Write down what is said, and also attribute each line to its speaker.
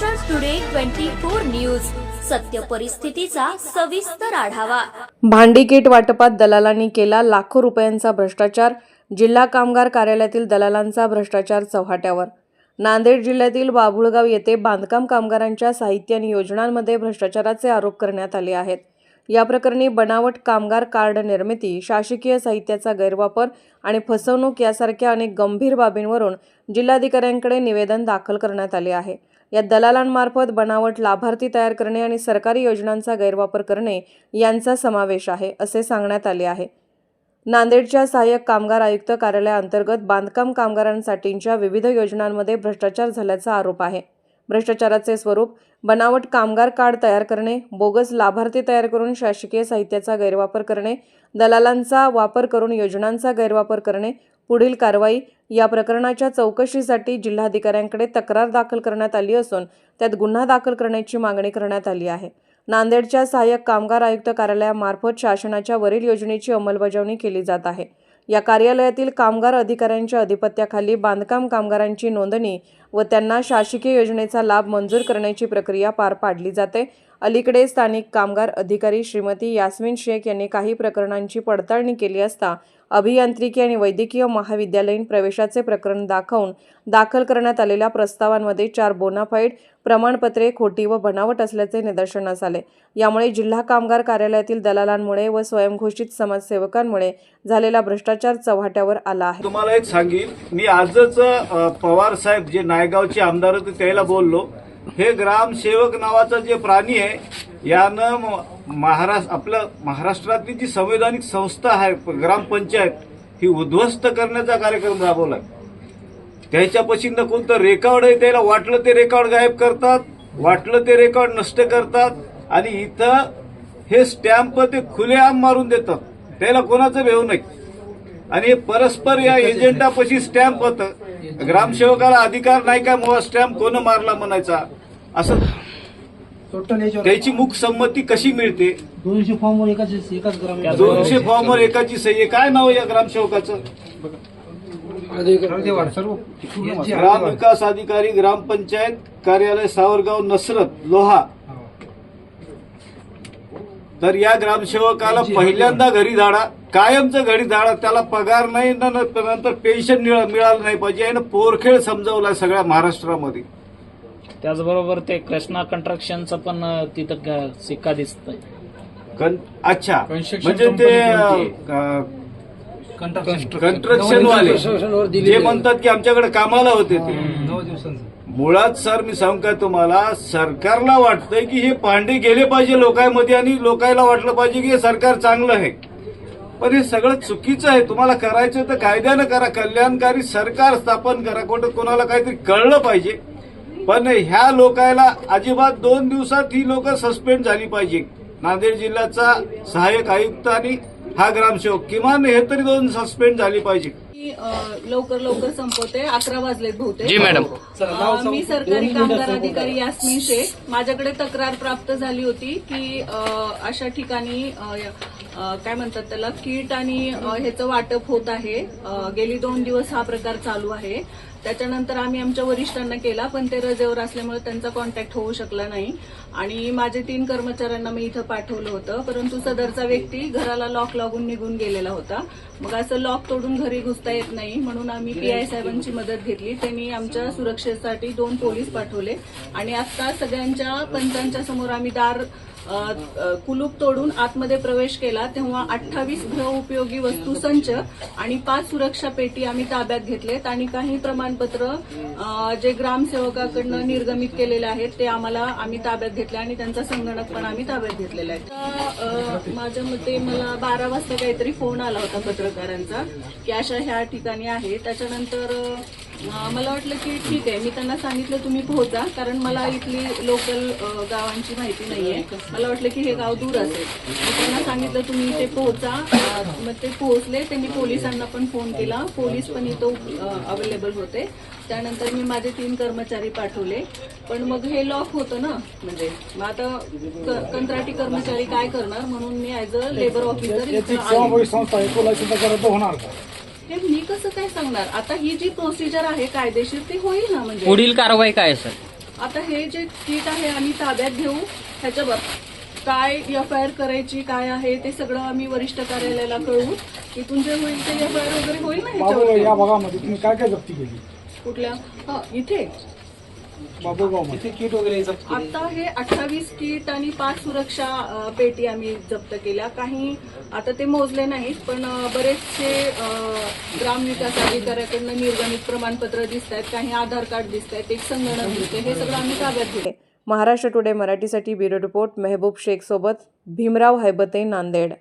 Speaker 1: Maharashtra today twenty four news सत्य परिस्थितीचा सविस्तर आढावा.
Speaker 2: भांडी किट वाटपात दलालांनी केला लाखो रुपयांचा भ्रष्टाचार. जिल्हा कामगार कार्यालयातील दलालांचा भ्रष्टाचार चव्हाट्यावर नांदेड जिल्ह्यातील बाभुळगाव येथे बांधकाम कामगारांच्या साहित्य आणि योजनांमध्ये भ्रष्टाचाराचे आरोप करण्यात आले आहेत. या प्रकरणी बनावट कामगार कार्ड निर्मिती शासकीय साहित्याचा गैरवापर आणि फसवणूक यासारख्या अनेक गंभीर बाबींवरून जिल्हाधिकाऱ्यांकडे निवेदन दाखल करण्यात आले आहे. या दलालांमार्फत बनावट लाभार्थी तयार करणे आणि सरकारी योजनांचा गैरवापर करणे यांचा समावेश आहे असे सांगण्यात आले आहे. नांदेडच्या सहाय्यक कामगार आयुक्त कार्यालयाअंतर्गत बांधकाम कामगारांसाठीच्या विविध योजनांमध्ये भ्रष्टाचार झाल्याचा आरोप आहे. भ्रष्टाचाराचे स्वरूप बनावट कामगार कार्ड तयार करणे बोगस लाभार्थी तयार करून शासकीय साहित्याचा गैरवापर करणे दलालांचा वापर करून योजनांचा गैरवापर करणे पुढील कारवाई या प्रकरणाच्या चौकशीसाठी जिल्हाधिकाऱ्यांकडे तक्रार दाखल करण्यात आली असून त्यात गुन्हा दाखल करण्याची मागणी करण्यात आली आहे. नांदेडच्या सहाय्यक कामगार आयुक्त कार्यालयामार्फत शासनाच्या वरील योजनेची अंमलबजावणी केली जात आहे. या कार्यालयातील कामगार अधिकाऱ्यांच्या अधिपत्याखाली बांधकाम कामगारांची नोंदणी व त्यांना शासकीय योजनेचा लाभ मंजूर करण्याची प्रक्रिया पार पाडली जाते. अलीकडे स्थानिक कामगार अधिकारी श्रीमती यास्मिन शेख यांनी काही प्रकरणांची पडताळणी केली असता अभियांत्रिकी आणि वैद्यकीय महाविद्यालयीन प्रवेशाचे प्रकरण दाखवून दाखल करण्यात आलेल्या प्रस्तावांमध्ये चार बोनाफाईड प्रमाणपत्रे खोटी व बनावट असल्याचे निदर्शनास आले. यामुळे जिल्हा कामगार कार्यालयातील दलालांमुळे व स्वयंघोषित समाजसेवकांमुळे झालेला भ्रष्टाचार चव्हाट्यावर आला आहे.
Speaker 3: तुम्हाला एक सांगेन मी आजच पवार साहेब जे नायगावचे आमदार होते त्याला बोललो. हे ग्रामसेवक नावाचा जे प्राणी आहे यानं महाराष्ट्र आपलं महाराष्ट्रातली जी संवैधानिक संस्था आहे ग्रामपंचायत ही उद्ध्वस्त करण्याचा कार्यक्रम राबवलाय त्याच्यापाशी न कोणतं रेकॉर्ड आहे त्याला वाटलं ते रेकॉर्ड गायब करतात वाटलं ते रेकॉर्ड नष्ट करतात आणि इथं हे स्टॅम्प ते खुलेआम मारून देतात. त्याला कोणाचं भेव नाही. आणि हे परस्पर या एजंटापाशी स्टॅम्प होतं. ग्रामसेवकाला अधिकार नाही का मुळा स्टॅम्प कोण मारला म्हणायचा? असं त्याची मुख संमती कशी मिळते?
Speaker 4: दोनशे फॉर्मवर एकाच एकाच ग्राम
Speaker 3: दोनशे फॉर्मवर एकाची सही आहे. काय नाव आहे या ग्रामसेवकाचं?
Speaker 4: सर्व
Speaker 3: ग्राम विकास अधिकारी ग्रामपंचायत कार्यालय सावरगाव नसरत लोहा. तर या ग्रामसेवकाला पहिल्यांदा घरी धाडा. कायमचं घरी धाडा त्याला पगार नाही न- न- नंतर पेन्शन मिळा- मिळालं नाही पाहिजे. यानं पोरखेळ समजावलाय सगळ्या महाराष्ट्रामध्ये.
Speaker 5: त्याचबरोबर ते कृष्णा कंस्ट्रक्शनचं पण तिथं सिक्का दिसतंय.
Speaker 3: कन- अच्छा. म्हणजे ते
Speaker 4: कंस्ट्रक्शन
Speaker 3: कंस्ट्रक्शन वाले जे. म्हणतात की आमच्याकडे कामाला होते ते. मुळात सर मी सांगू का तुम्हाला? सरकारला वाटतंय की हे पांडे गेले पाहिजे लोकांमध्ये आणि लोकांना वाटलं पाहिजे की हे सरकार चांगलं आहे. पण हे सगळं चुकीचं आहे. तुम्हाला करायचं तर कायद्यानं करा. कल्याणकारी सरकार स्थापन करा. कुठं कोणाला काहीतरी कळलं पाहिजे. पण ह्या लोकायला अजिबात दोन दिवसात ही लोक सस्पेंड झाली पाहिजे. नांदेड जिल्ह्याचा सहाय्यक आयुक्त आणि हा ग्रामसेवक. किमान हे तरी दोन सस्पेंड झाली पाहिजे.
Speaker 6: मी, अ, लवकर लवकर संपवते. अकरा वाजलेत बहुतेक.
Speaker 5: जी, मॅडम.
Speaker 6: अ, मी सरकारी कामगार अधिकारी यास्मिन शेख. माझ्याकडे तक्रार प्राप्त झाली होती की अ, अशा ठिकाणी अ, अ, काय म्हणतात त्याला किट आणि अ, ह्याचं वाटप होत आहे. अ, गेली दोन दिवस हा प्रकार चालू आहे. त्याच्यानंतर आम्ही आमच्या वरिष्ठांना केला पण ते रजेवर असल्यामुळे त्यांचा कॉन्टॅक्ट होऊ शकला नाही. आणि माझे तीन कर्मचाऱ्यांना मी इथं पाठवलं होतं. परंतु सदरचा व्यक्ती घराला लॉक लागून निघून गेलेला होता. मग असं लॉक तोडून घरी घुसता येत नाही म्हणून आम्ही पीआय साहेबांची मदत घेतली. त्यांनी आमच्या सुरक्षेसाठी दोन पोलीस पाठवले. आणि आता सगळ्यांच्या पंचांच्या समोर आम्ही दार कुलूप तोडून आतमध्ये प्रवेश केला तेव्हा अठ्ठावीस गृहउपयोगी वस्तू संच आणि पाच सुरक्षा पेटी आम्ही ताब्यात घेतलेत आणि काही प्रमाणपत्र जे ग्रामसेवकाकडनं निर्गमित केलेले आहेत ते आम्हाला आम्ही ताब्यात घेतले आणि त्यांचा संगणक पण आम्ही ताब्यात घेतलेला आहे. माझ्या मते मला बारा वाजता काहीतरी फोन आला होता पत्रकारांचा की अशा ह्या ठिकाणी आहे. त्याच्यानंतर मला वाटलं की ठीक आहे. मी त्यांना सांगितलं तुम्ही पोहोचा. कारण मला इथली लोकल गावांची माहिती नाहीये. मला वाटलं की हे गाव दूर असेल. मी त्यांना सांगितलं तुम्ही इथे पोहोचा. मग ते पोहोचले. त्यांनी पोलिसांना पण फोन केला. पोलीस पण इथं अवेलेबल होते. त्यानंतर मी माझे तीन कर्मचारी पाठवले. पण मग हे लॉक होतं ना. म्हणजे मग आता कंत्राटी कर्मचारी काय करणार? म्हणून मी ऍज अ लेबर ऑफिसर हे मी कसं काय सांगणार? आता ही जी प्रोसिजर आहे कायदेशीर ती होईल ना म्हणजे?
Speaker 5: पुढील कारवाई काय सर
Speaker 6: आता हे जे किट आहे आम्ही ताब्यात घेऊ. ह्याच्यावर काय एफ आय आर करायची काय आहे ते सगळं आम्ही वरिष्ठ कार्यालयाला कळवू. इथून जे होईल ते एफ आय आर वगैरे होईल ना
Speaker 4: बाबू या
Speaker 6: ह्याच्यावर
Speaker 4: भागामध्ये तुम्ही काय काय जप्ती केली?
Speaker 6: कुठल्या? हा इथे.
Speaker 4: बाबूगाव किट वगैरे
Speaker 6: आता हे अठ्ठावीस किट आणि पाच सुरक्षा अ, पेटी आम्ही जप्त केल्या. काही आता ते मोजले नाहीत पण अ, बरेचसे अ, ग्रामविकास अधिकाऱ्याकडनं निर्गमित प्रमाणपत्र दिसत आहेत काही आधार कार्ड दिसत आहेत एक संगणक दिसते हे सगळं आम्ही ताब्यात घेऊ
Speaker 2: महाराष्ट्र टुडे मराठीसाठी ब्युरो रिपोर्ट मेहबूब शेख सोबत भीमराव हैबते नांदेड.